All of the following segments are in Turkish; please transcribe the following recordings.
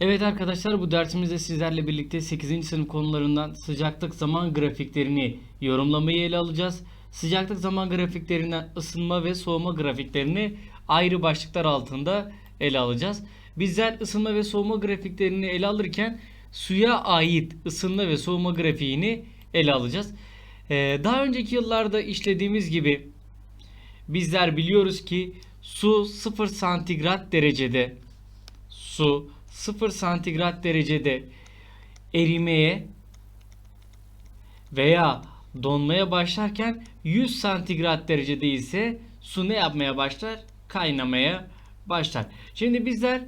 Evet arkadaşlar bu dersimizde sizlerle birlikte 8. sınıf konularından sıcaklık zaman grafiklerini yorumlamayı ele alacağız. Sıcaklık zaman grafiklerinden ısınma ve soğuma grafiklerini ayrı başlıklar altında ele alacağız. Bizler ısınma ve soğuma grafiklerini ele alırken suya ait ısınma ve soğuma grafiğini ele alacağız. Ee, daha önceki yıllarda işlediğimiz gibi bizler biliyoruz ki su 0 santigrat derecede su 0 santigrat derecede erimeye veya donmaya başlarken 100 santigrat derecede ise su ne yapmaya başlar? Kaynamaya başlar. Şimdi bizler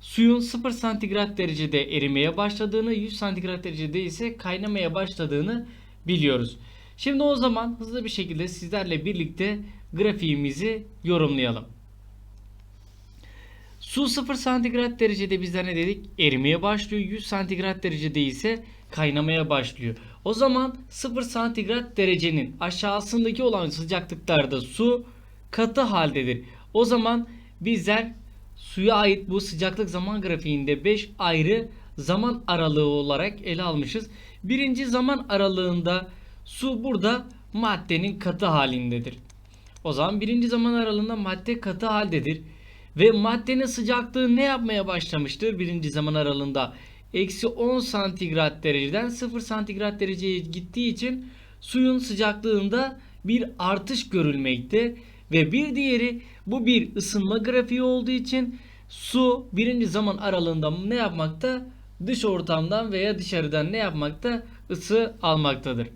suyun 0 santigrat derecede erimeye başladığını, 100 santigrat derecede ise kaynamaya başladığını biliyoruz. Şimdi o zaman hızlı bir şekilde sizlerle birlikte grafiğimizi yorumlayalım. Su 0 santigrat derecede bizler ne dedik? Erimeye başlıyor. 100 santigrat derecede ise kaynamaya başlıyor. O zaman 0 santigrat derecenin aşağısındaki olan sıcaklıklarda su katı haldedir. O zaman bizler suya ait bu sıcaklık zaman grafiğinde 5 ayrı zaman aralığı olarak ele almışız. Birinci zaman aralığında su burada maddenin katı halindedir. O zaman birinci zaman aralığında madde katı haldedir. Ve maddenin sıcaklığı ne yapmaya başlamıştır birinci zaman aralığında? Eksi 10 santigrat dereceden 0 santigrat dereceye gittiği için suyun sıcaklığında bir artış görülmekte. Ve bir diğeri bu bir ısınma grafiği olduğu için su birinci zaman aralığında ne yapmakta? Dış ortamdan veya dışarıdan ne yapmakta? Isı almaktadır.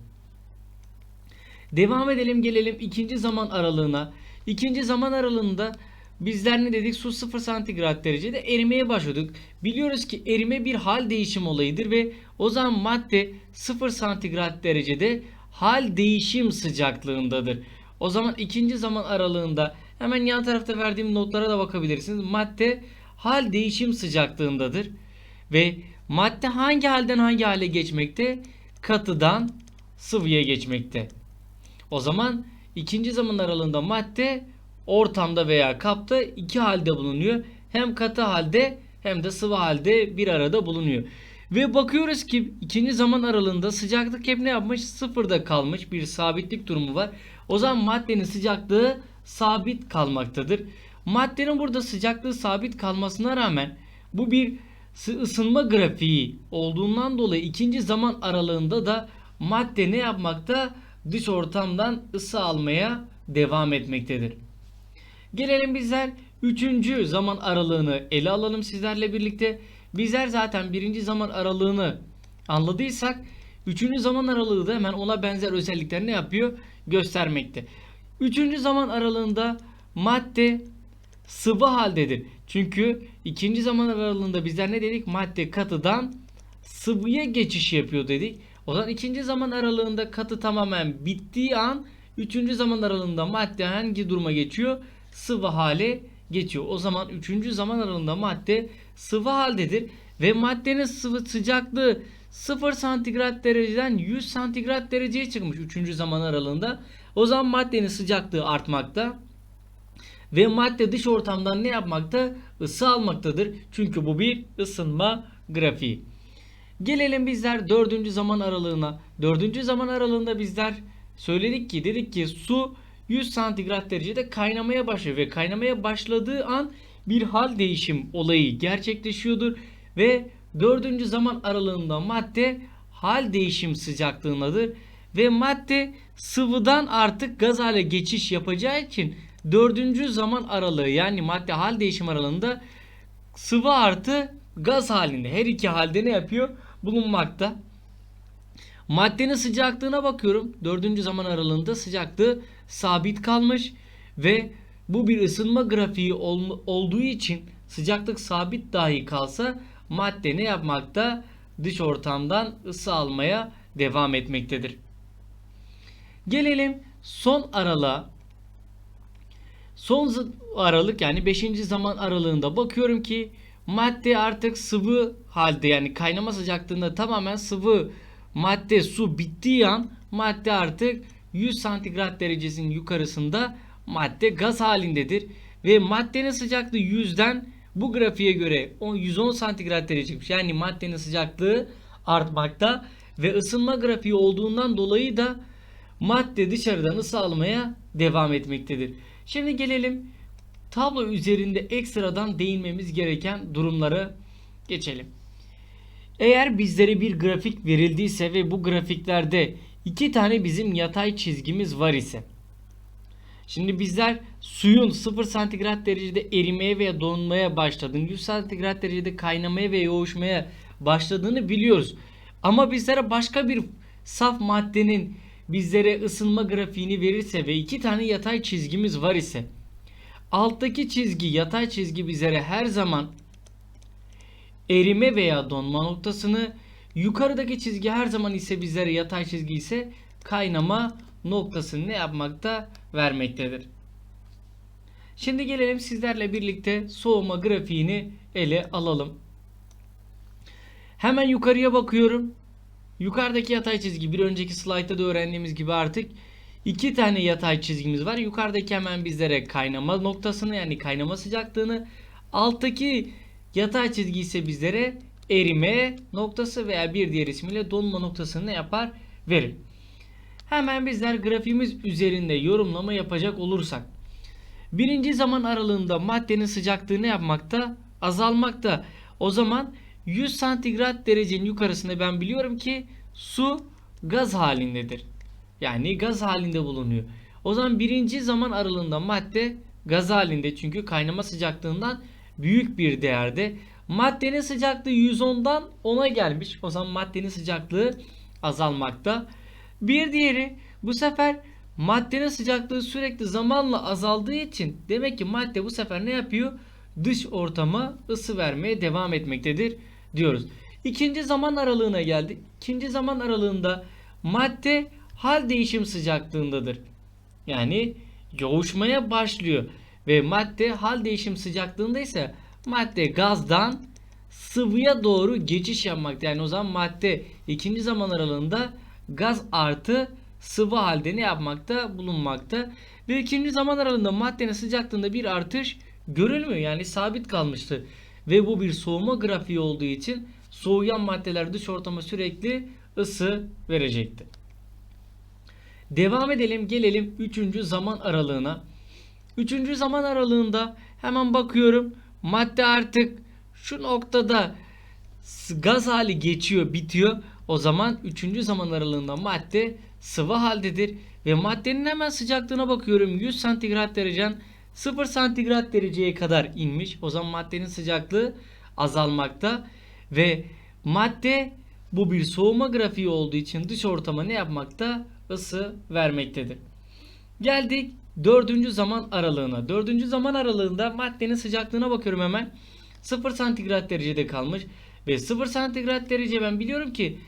Devam edelim gelelim ikinci zaman aralığına. İkinci zaman aralığında bizler ne dedik? Su 0 santigrat derecede erimeye başladık. Biliyoruz ki erime bir hal değişim olayıdır ve o zaman madde 0 santigrat derecede hal değişim sıcaklığındadır. O zaman ikinci zaman aralığında hemen yan tarafta verdiğim notlara da bakabilirsiniz. Madde hal değişim sıcaklığındadır. Ve madde hangi halden hangi hale geçmekte? Katıdan sıvıya geçmekte. O zaman ikinci zaman aralığında madde ortamda veya kapta iki halde bulunuyor. Hem katı halde hem de sıvı halde bir arada bulunuyor. Ve bakıyoruz ki ikinci zaman aralığında sıcaklık hep ne yapmış? Sıfırda kalmış bir sabitlik durumu var. O zaman maddenin sıcaklığı sabit kalmaktadır. Maddenin burada sıcaklığı sabit kalmasına rağmen bu bir ısınma grafiği olduğundan dolayı ikinci zaman aralığında da madde ne yapmakta? Dış ortamdan ısı almaya devam etmektedir. Gelelim bizler üçüncü zaman aralığını ele alalım sizlerle birlikte. Bizler zaten birinci zaman aralığını anladıysak üçüncü zaman aralığı da hemen ona benzer özellikler ne yapıyor? Göstermekte. Üçüncü zaman aralığında madde sıvı haldedir. Çünkü ikinci zaman aralığında bizler ne dedik? Madde katıdan sıvıya geçiş yapıyor dedik. O zaman ikinci zaman aralığında katı tamamen bittiği an üçüncü zaman aralığında madde hangi duruma geçiyor? Sıvı hale geçiyor. O zaman üçüncü zaman aralığında madde sıvı haldedir ve maddenin sıvı sıcaklığı 0 santigrat dereceden 100 santigrat dereceye çıkmış üçüncü zaman aralığında. O zaman maddenin sıcaklığı artmakta ve madde dış ortamdan ne yapmakta? Isı almaktadır. Çünkü bu bir ısınma grafiği. Gelelim bizler dördüncü zaman aralığına. Dördüncü zaman aralığında bizler söyledik ki dedik ki su 100 santigrat derecede kaynamaya başlıyor ve kaynamaya başladığı an bir hal değişim olayı gerçekleşiyordur ve dördüncü zaman aralığında madde hal değişim sıcaklığındadır ve madde sıvıdan artık gaz hale geçiş yapacağı için dördüncü zaman aralığı yani madde hal değişim aralığında sıvı artı gaz halinde her iki halde ne yapıyor? Bulunmakta. Maddenin sıcaklığına bakıyorum. Dördüncü zaman aralığında sıcaklığı sabit kalmış ve bu bir ısınma grafiği ol, olduğu için sıcaklık sabit dahi kalsa madde ne yapmakta? Dış ortamdan ısı almaya devam etmektedir. Gelelim son aralığa. Son aralık yani 5. zaman aralığında bakıyorum ki madde artık sıvı halde yani kaynama sıcaklığında tamamen sıvı madde su bittiği an madde artık 100 santigrat derecesinin yukarısında madde gaz halindedir ve maddenin sıcaklığı 100'den bu grafiğe göre o 110 santigrat derece çıkmış. Yani maddenin sıcaklığı artmakta ve ısınma grafiği olduğundan dolayı da madde dışarıdan ısı almaya devam etmektedir. Şimdi gelelim tablo üzerinde ekstradan değinmemiz gereken durumlara geçelim. Eğer bizlere bir grafik verildiyse ve bu grafiklerde iki tane bizim yatay çizgimiz var ise Şimdi bizler suyun 0 santigrat derecede erimeye veya donmaya başladığını, 100 santigrat derecede kaynamaya ve yoğuşmaya başladığını biliyoruz. Ama bizlere başka bir saf maddenin bizlere ısınma grafiğini verirse ve iki tane yatay çizgimiz var ise alttaki çizgi yatay çizgi bizlere her zaman erime veya donma noktasını yukarıdaki çizgi her zaman ise bizlere yatay çizgi ise kaynama noktasını ne yapmakta vermektedir. Şimdi gelelim sizlerle birlikte soğuma grafiğini ele alalım. Hemen yukarıya bakıyorum. Yukarıdaki yatay çizgi bir önceki slaytta da öğrendiğimiz gibi artık iki tane yatay çizgimiz var. Yukarıdaki hemen bizlere kaynama noktasını yani kaynama sıcaklığını alttaki yatay çizgi ise bizlere erime noktası veya bir diğer ismiyle donma noktasını yapar? Verir. Hemen bizler grafiğimiz üzerinde yorumlama yapacak olursak. Birinci zaman aralığında maddenin sıcaklığı ne yapmakta? Azalmakta. O zaman 100 santigrat derecenin yukarısında ben biliyorum ki su gaz halindedir. Yani gaz halinde bulunuyor. O zaman birinci zaman aralığında madde gaz halinde çünkü kaynama sıcaklığından büyük bir değerde. Maddenin sıcaklığı 110'dan 10'a gelmiş. O zaman maddenin sıcaklığı azalmakta. Bir diğeri bu sefer maddenin sıcaklığı sürekli zamanla azaldığı için demek ki madde bu sefer ne yapıyor? Dış ortama ısı vermeye devam etmektedir diyoruz. İkinci zaman aralığına geldik. İkinci zaman aralığında madde hal değişim sıcaklığındadır. Yani yoğuşmaya başlıyor ve madde hal değişim sıcaklığında ise madde gazdan sıvıya doğru geçiş yapmakta. Yani o zaman madde ikinci zaman aralığında gaz artı sıvı halde ne yapmakta bulunmakta. Ve ikinci zaman aralığında maddenin sıcaklığında bir artış görülmüyor. Yani sabit kalmıştı. Ve bu bir soğuma grafiği olduğu için soğuyan maddeler dış ortama sürekli ısı verecekti. Devam edelim gelelim 3. zaman aralığına. 3. zaman aralığında hemen bakıyorum madde artık şu noktada gaz hali geçiyor bitiyor. O zaman 3. zaman aralığında madde sıvı haldedir. Ve maddenin hemen sıcaklığına bakıyorum. 100 santigrat derecen 0 santigrat dereceye kadar inmiş. O zaman maddenin sıcaklığı azalmakta. Ve madde bu bir soğuma grafiği olduğu için dış ortama ne yapmakta? Isı vermektedir. Geldik dördüncü zaman aralığına. Dördüncü zaman aralığında maddenin sıcaklığına bakıyorum hemen. 0 santigrat derecede kalmış. Ve 0 santigrat derece ben biliyorum ki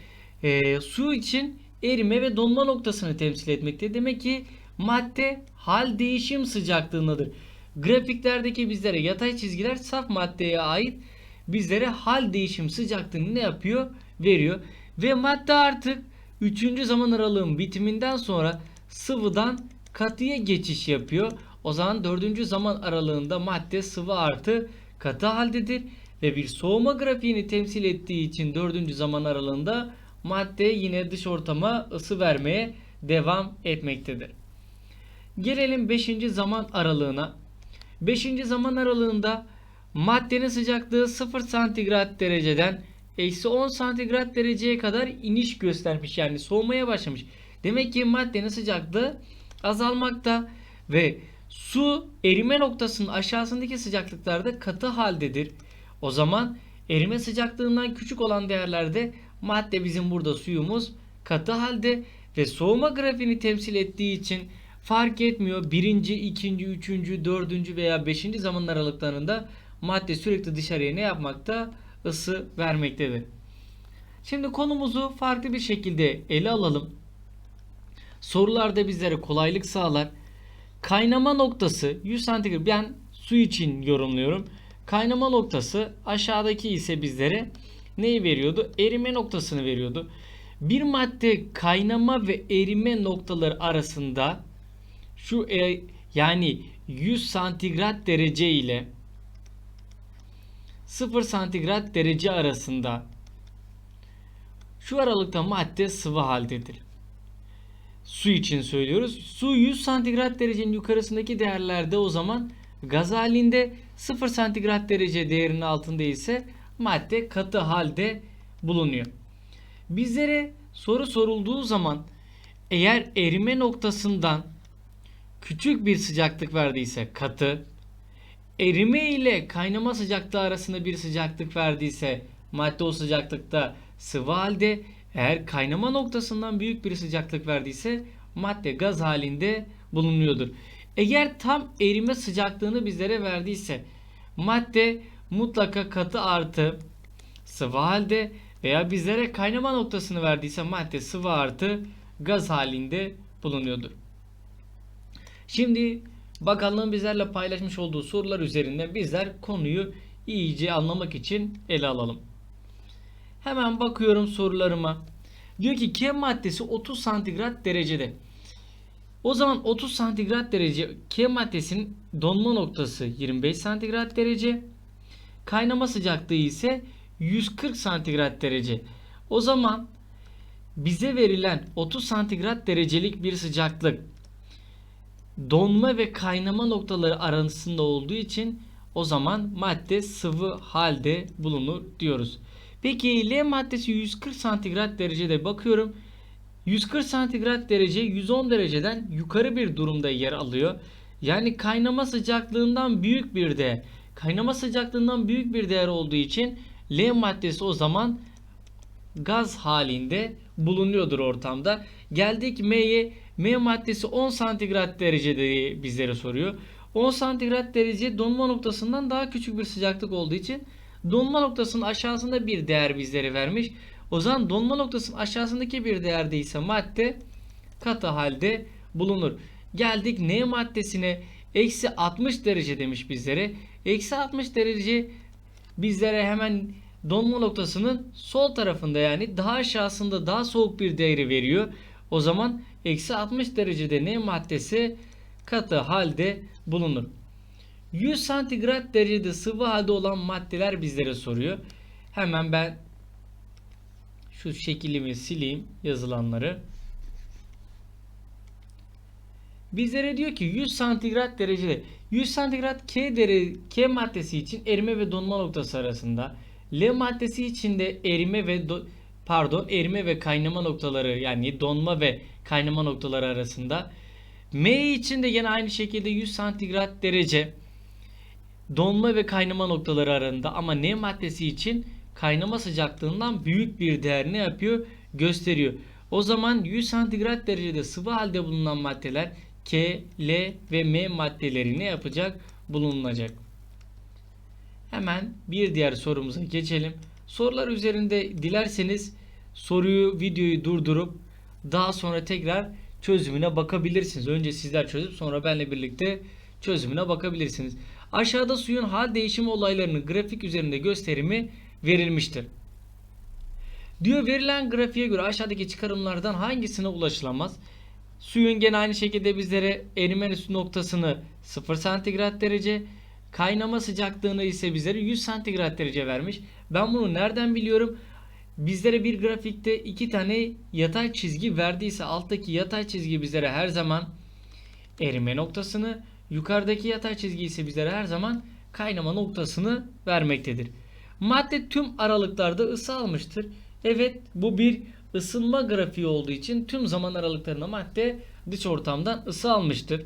e, su için erime ve donma noktasını temsil etmekte. Demek ki madde hal değişim sıcaklığındadır. Grafiklerdeki bizlere yatay çizgiler saf maddeye ait bizlere hal değişim sıcaklığını ne yapıyor? Veriyor. Ve madde artık 3. zaman aralığın bitiminden sonra sıvıdan katıya geçiş yapıyor. O zaman 4. zaman aralığında madde sıvı artı katı haldedir ve bir soğuma grafiğini temsil ettiği için 4. zaman aralığında madde yine dış ortama ısı vermeye devam etmektedir. Gelelim 5. zaman aralığına. 5. zaman aralığında maddenin sıcaklığı 0 santigrat dereceden eksi 10 santigrat dereceye kadar iniş göstermiş. Yani soğumaya başlamış. Demek ki maddenin sıcaklığı azalmakta ve su erime noktasının aşağısındaki sıcaklıklarda katı haldedir. O zaman erime sıcaklığından küçük olan değerlerde madde bizim burada suyumuz katı halde ve soğuma grafiğini temsil ettiği için fark etmiyor. Birinci, ikinci, üçüncü, dördüncü veya beşinci zaman aralıklarında madde sürekli dışarıya ne yapmakta? Isı vermektedir. Şimdi konumuzu farklı bir şekilde ele alalım. Sorularda bizlere kolaylık sağlar. Kaynama noktası 100 santigrat ben su için yorumluyorum. Kaynama noktası aşağıdaki ise bizlere neyi veriyordu? Erime noktasını veriyordu. Bir madde kaynama ve erime noktaları arasında şu e, yani 100 santigrat derece ile 0 santigrat derece arasında şu aralıkta madde sıvı haldedir. Su için söylüyoruz. Su 100 santigrat derecenin yukarısındaki değerlerde o zaman gaz halinde 0 santigrat derece değerinin altında ise madde katı halde bulunuyor. Bizlere soru sorulduğu zaman eğer erime noktasından küçük bir sıcaklık verdiyse katı, erime ile kaynama sıcaklığı arasında bir sıcaklık verdiyse madde o sıcaklıkta sıvı halde, eğer kaynama noktasından büyük bir sıcaklık verdiyse madde gaz halinde bulunuyordur. Eğer tam erime sıcaklığını bizlere verdiyse madde mutlaka katı artı sıvı halde veya bizlere kaynama noktasını verdiyse madde sıvı artı gaz halinde bulunuyordur. Şimdi bakanlığın bizlerle paylaşmış olduğu sorular üzerinden bizler konuyu iyice anlamak için ele alalım. Hemen bakıyorum sorularıma. Diyor ki K maddesi 30 santigrat derecede. O zaman 30 santigrat derece K maddesinin donma noktası 25 santigrat derece. Kaynama sıcaklığı ise 140 santigrat derece. O zaman bize verilen 30 santigrat derecelik bir sıcaklık donma ve kaynama noktaları arasında olduğu için o zaman madde sıvı halde bulunur diyoruz. Peki L maddesi 140 santigrat derecede bakıyorum. 140 santigrat derece 110 dereceden yukarı bir durumda yer alıyor. Yani kaynama sıcaklığından büyük bir değer. Kaynama sıcaklığından büyük bir değer olduğu için L maddesi o zaman gaz halinde bulunuyordur ortamda. Geldik M'ye. M maddesi 10 santigrat derecede bizlere soruyor. 10 santigrat derece donma noktasından daha küçük bir sıcaklık olduğu için donma noktasının aşağısında bir değer bizlere vermiş. O zaman donma noktasının aşağısındaki bir değerde ise madde katı halde bulunur. Geldik N maddesine eksi 60 derece demiş bizlere. Eksi 60 derece bizlere hemen donma noktasının sol tarafında yani daha aşağısında daha soğuk bir değeri veriyor. O zaman eksi 60 derecede N maddesi katı halde bulunur. 100 santigrat derecede sıvı halde olan maddeler bizlere soruyor. Hemen ben şu şekilimi sileyim yazılanları. Bizlere diyor ki 100 santigrat derecede 100 santigrat K, dere, K maddesi için erime ve donma noktası arasında L maddesi için de erime ve do, pardon erime ve kaynama noktaları yani donma ve kaynama noktaları arasında M için de yine aynı şekilde 100 santigrat derece donma ve kaynama noktaları arasında ama N maddesi için kaynama sıcaklığından büyük bir değer ne yapıyor? Gösteriyor. O zaman 100 santigrat derecede sıvı halde bulunan maddeler K, L ve M maddeleri ne yapacak? Bulunacak. Hemen bir diğer sorumuza geçelim. Sorular üzerinde dilerseniz soruyu, videoyu durdurup daha sonra tekrar çözümüne bakabilirsiniz. Önce sizler çözüp sonra benle birlikte çözümüne bakabilirsiniz. Aşağıda suyun hal değişimi olaylarının grafik üzerinde gösterimi verilmiştir. Diyor verilen grafiğe göre aşağıdaki çıkarımlardan hangisine ulaşılamaz? Suyun gene aynı şekilde bizlere erime noktasını 0 santigrat derece, kaynama sıcaklığını ise bizlere 100 santigrat derece vermiş. Ben bunu nereden biliyorum? Bizlere bir grafikte iki tane yatay çizgi verdiyse alttaki yatay çizgi bizlere her zaman erime noktasını, yukarıdaki yatay çizgi ise bizlere her zaman kaynama noktasını vermektedir. Madde tüm aralıklarda ısı almıştır. Evet bu bir ısınma grafiği olduğu için tüm zaman aralıklarında madde dış ortamdan ısı almıştır.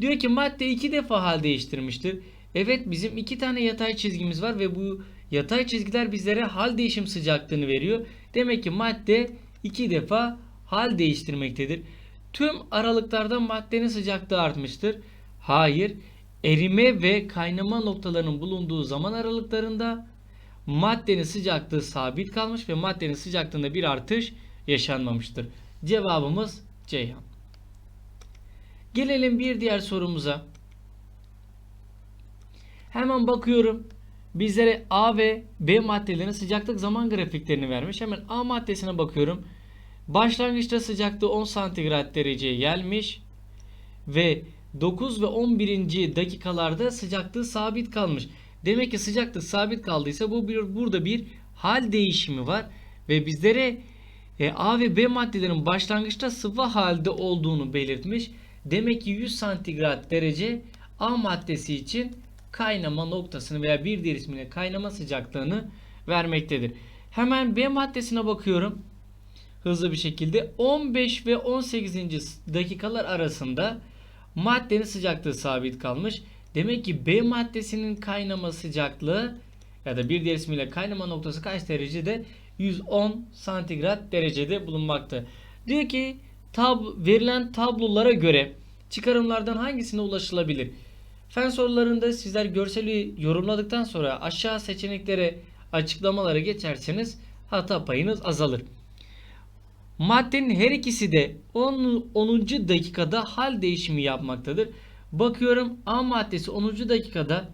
Diyor ki madde iki defa hal değiştirmiştir. Evet bizim iki tane yatay çizgimiz var ve bu yatay çizgiler bizlere hal değişim sıcaklığını veriyor. Demek ki madde iki defa hal değiştirmektedir. Tüm aralıklarda maddenin sıcaklığı artmıştır. Hayır. Erime ve kaynama noktalarının bulunduğu zaman aralıklarında maddenin sıcaklığı sabit kalmış ve maddenin sıcaklığında bir artış yaşanmamıştır. Cevabımız Ceyhan. Gelelim bir diğer sorumuza. Hemen bakıyorum. Bizlere A ve B maddelerin sıcaklık zaman grafiklerini vermiş. Hemen A maddesine bakıyorum. Başlangıçta sıcaklığı 10 santigrat dereceye gelmiş ve 9 ve 11. dakikalarda sıcaklığı sabit kalmış. Demek ki sıcaklık sabit kaldıysa bu bir, burada bir hal değişimi var ve bizlere e, A ve B maddelerin başlangıçta sıvı halde olduğunu belirtmiş. Demek ki 100 santigrat derece A maddesi için kaynama noktasını veya bir diğer ismiyle kaynama sıcaklığını vermektedir. Hemen B maddesine bakıyorum. Hızlı bir şekilde 15 ve 18. dakikalar arasında maddenin sıcaklığı sabit kalmış. Demek ki B maddesinin kaynama sıcaklığı ya da bir diğer ismiyle kaynama noktası kaç derecede? 110 santigrat derecede bulunmakta. Diyor ki tab verilen tablolara göre çıkarımlardan hangisine ulaşılabilir? Fen sorularında sizler görseli yorumladıktan sonra aşağı seçeneklere açıklamalara geçerseniz hata payınız azalır. Maddenin her ikisi de 10. 10. dakikada hal değişimi yapmaktadır. Bakıyorum A maddesi 10. dakikada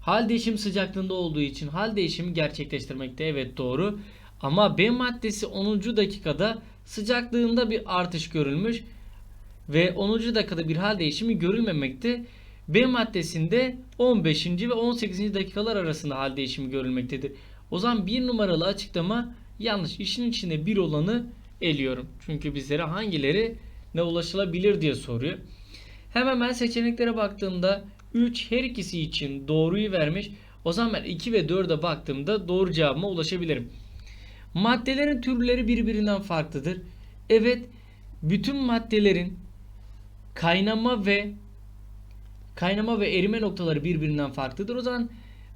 hal değişim sıcaklığında olduğu için hal değişimi gerçekleştirmekte. Evet doğru. Ama B maddesi 10. dakikada sıcaklığında bir artış görülmüş ve 10. dakikada bir hal değişimi görülmemekte. B maddesinde 15. ve 18. dakikalar arasında hal değişimi görülmektedir. O zaman bir numaralı açıklama yanlış. İşin içinde bir olanı eliyorum. Çünkü bizlere hangileri ne ulaşılabilir diye soruyor. Hemen ben seçeneklere baktığımda 3 her ikisi için doğruyu vermiş. O zaman ben 2 ve 4'e baktığımda doğru cevabıma ulaşabilirim. Maddelerin türleri birbirinden farklıdır. Evet, bütün maddelerin kaynama ve kaynama ve erime noktaları birbirinden farklıdır. O zaman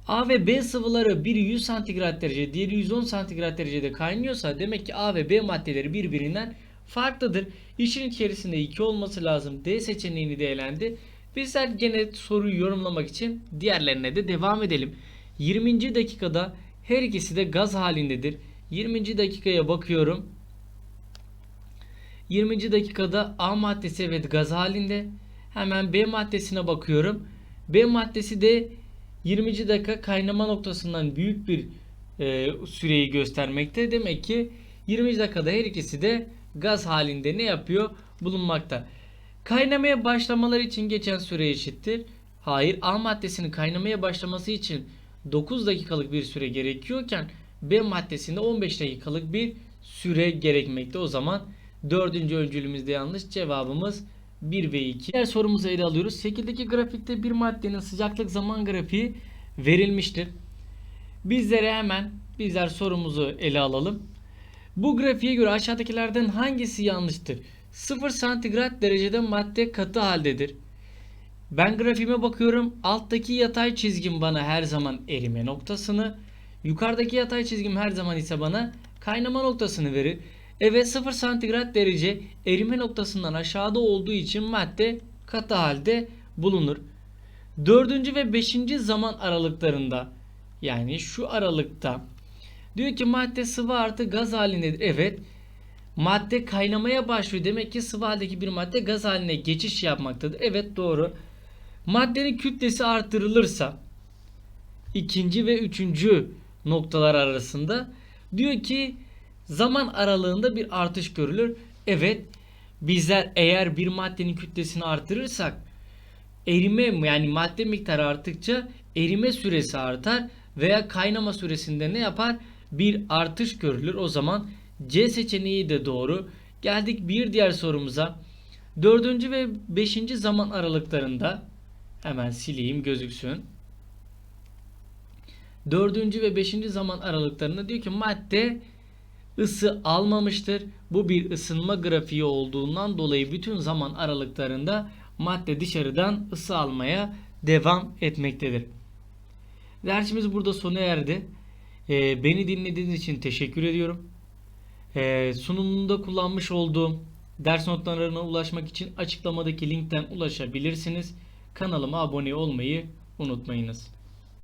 A ve B sıvıları biri 100 santigrat derece, diğeri 110 santigrat derecede kaynıyorsa demek ki A ve B maddeleri birbirinden farklıdır. İşin içerisinde 2 olması lazım. D seçeneğini de elendi. Bizler gene soruyu yorumlamak için diğerlerine de devam edelim. 20. dakikada her ikisi de gaz halindedir. 20. dakikaya bakıyorum. 20. dakikada A maddesi evet gaz halinde. Hemen B maddesine bakıyorum. B maddesi de 20. dakika kaynama noktasından büyük bir e, süreyi göstermekte. Demek ki 20 dakikada her ikisi de gaz halinde ne yapıyor? Bulunmakta. Kaynamaya başlamaları için geçen süre eşittir. Hayır A maddesinin kaynamaya başlaması için 9 dakikalık bir süre gerekiyorken B maddesinde 15 dakikalık bir süre gerekmekte. O zaman dördüncü öncülümüzde yanlış. Cevabımız 1 ve 2. Diğer sorumuzu ele alıyoruz. Şekildeki grafikte bir maddenin sıcaklık zaman grafiği verilmiştir. Bizlere hemen bizler sorumuzu ele alalım. Bu grafiğe göre aşağıdakilerden hangisi yanlıştır? 0 santigrat derecede madde katı haldedir. Ben grafiğime bakıyorum. Alttaki yatay çizgim bana her zaman erime noktasını, yukarıdaki yatay çizgim her zaman ise bana kaynama noktasını verir. Evet 0 santigrat derece erime noktasından aşağıda olduğu için madde katı halde bulunur. Dördüncü ve beşinci zaman aralıklarında yani şu aralıkta diyor ki madde sıvı artı gaz halindedir. Evet madde kaynamaya başlıyor. Demek ki sıvı haldeki bir madde gaz haline geçiş yapmaktadır. Evet doğru. Maddenin kütlesi artırılırsa ikinci ve üçüncü noktalar arasında diyor ki zaman aralığında bir artış görülür. Evet bizler eğer bir maddenin kütlesini artırırsak erime yani madde miktarı arttıkça erime süresi artar veya kaynama süresinde ne yapar? Bir artış görülür. O zaman C seçeneği de doğru. Geldik bir diğer sorumuza. Dördüncü ve beşinci zaman aralıklarında hemen sileyim gözüksün. Dördüncü ve beşinci zaman aralıklarında diyor ki madde ısı almamıştır. Bu bir ısınma grafiği olduğundan dolayı bütün zaman aralıklarında madde dışarıdan ısı almaya devam etmektedir. Dersimiz burada sona erdi. Ee, beni dinlediğiniz için teşekkür ediyorum. Ee, sunumunda kullanmış olduğum ders notlarına ulaşmak için açıklamadaki linkten ulaşabilirsiniz. Kanalıma abone olmayı unutmayınız.